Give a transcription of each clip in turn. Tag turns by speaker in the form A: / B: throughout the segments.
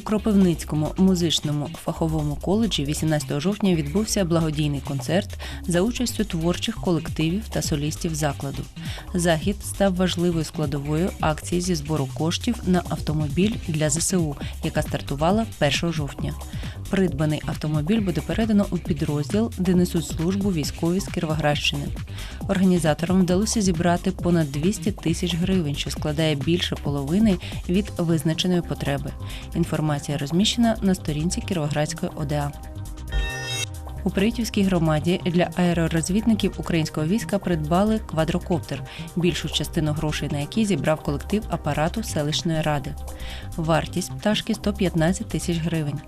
A: Кропивницькому музичному фаховому коледжі 18 жовтня відбувся благодійний концерт за участю творчих колективів та солістів закладу. Захід став важливою складовою акції зі збору коштів на автомобіль для ЗСУ, яка стартувала 1 жовтня. Придбаний автомобіль буде передано у підрозділ, де несуть службу військові з Кіровоградщини. Організаторам вдалося зібрати понад 200 тисяч гривень, що складає більше половини від визначеної потреби. Інформація розміщена на сторінці Кіровоградської ОДА. У Приютівській громаді для аеророзвідників українського війська придбали квадрокоптер, більшу частину грошей на які зібрав колектив апарату селищної ради. Вартість пташки 115 тисяч гривень.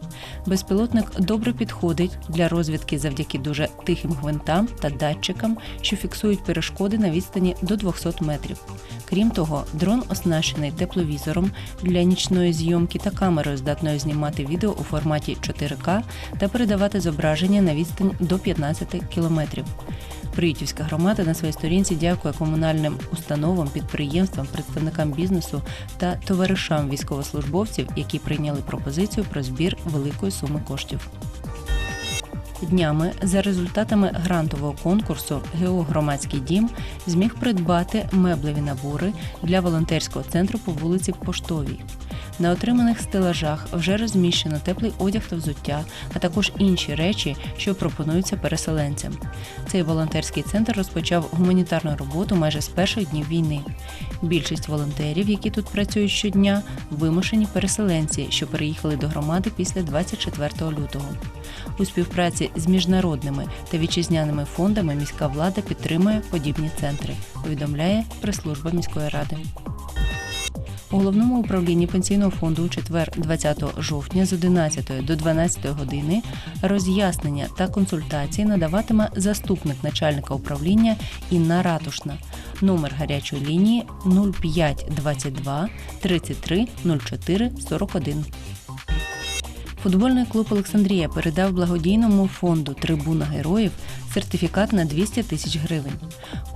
A: Безпілотник добре підходить для розвідки завдяки дуже тихим гвинтам та датчикам, що фіксують перешкоди на відстані до 200 метрів. Крім того, дрон оснащений тепловізором для нічної зйомки та камерою, здатною знімати відео у форматі 4К та передавати зображення на відстань до 15 кілометрів. Приютівська громада на своїй сторінці дякує комунальним установам, підприємствам, представникам бізнесу та товаришам військовослужбовців, які прийняли пропозицію про збір великої суми коштів. Днями за результатами грантового конкурсу ГО Громадський дім зміг придбати меблеві набори для волонтерського центру по вулиці Поштовій. На отриманих стелажах вже розміщено теплий одяг та взуття, а також інші речі, що пропонуються переселенцям. Цей волонтерський центр розпочав гуманітарну роботу майже з перших днів війни. Більшість волонтерів, які тут працюють щодня, вимушені переселенці, що переїхали до громади після 24 лютого. У співпраці з міжнародними та вітчизняними фондами міська влада підтримує подібні центри. Повідомляє прес-служба міської ради. У головному управлінні пенсійного фонду у четвер, 20 жовтня з 11 до 12 години роз'яснення та консультації надаватиме заступник начальника управління Інна Ратушна. Номер гарячої лінії 0522 33 04 41. Футбольний клуб Олександрія передав благодійному фонду Трибуна героїв сертифікат на 200 тисяч гривень.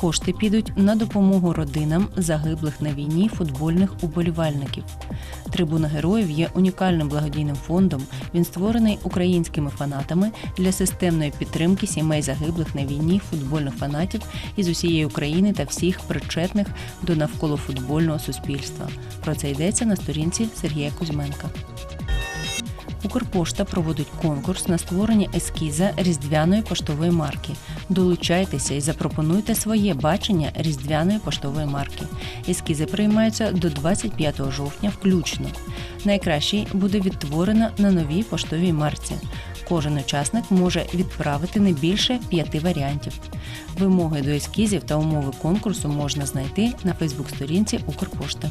A: Кошти підуть на допомогу родинам загиблих на війні футбольних уболівальників. Трибуна героїв є унікальним благодійним фондом. Він створений українськими фанатами для системної підтримки сімей загиблих на війні футбольних фанатів із усієї України та всіх причетних до навколофутбольного суспільства. Про це йдеться на сторінці Сергія Кузьменка. Укрпошта проводить конкурс на створення ескіза різдвяної поштової марки. Долучайтеся і запропонуйте своє бачення різдвяної поштової марки. Ескізи приймаються до 25 жовтня включно. Найкращий буде відтворено на новій поштовій марці. Кожен учасник може відправити не більше п'яти варіантів. Вимоги до ескізів та умови конкурсу можна знайти на Фейсбук-сторінці Укрпошти.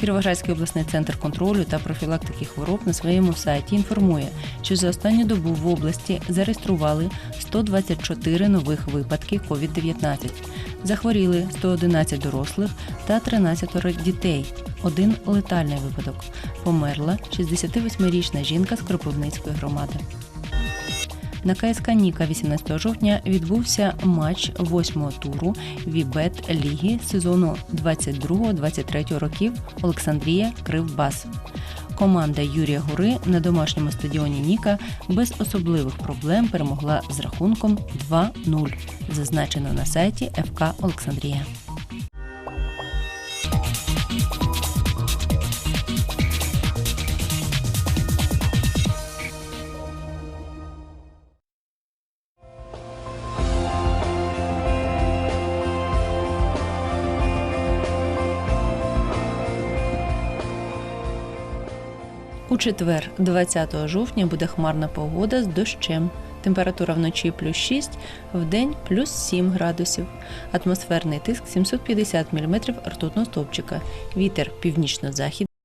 A: Кіровоградський обласний центр контролю та профілактики хвороб на своєму сайті інформує, що за останню добу в області зареєстрували 124 нових випадки COVID-19. Захворіли 111 дорослих та 13 дітей. Один летальний випадок. Померла 68-річна жінка з Кропивницької громади. На КСК Ніка 18 жовтня відбувся матч восьмого туру Вібет Ліги сезону 22-23 років Олександрія Кривбас. Команда Юрія Гури на домашньому стадіоні Ніка без особливих проблем перемогла з рахунком 2-0, зазначено на сайті ФК Олександрія. У четвер, 20 жовтня, буде хмарна погода з дощем. Температура вночі плюс 6, вдень плюс 7 градусів. Атмосферний тиск 750 мм ртутного стовпчика. Вітер північно-західний.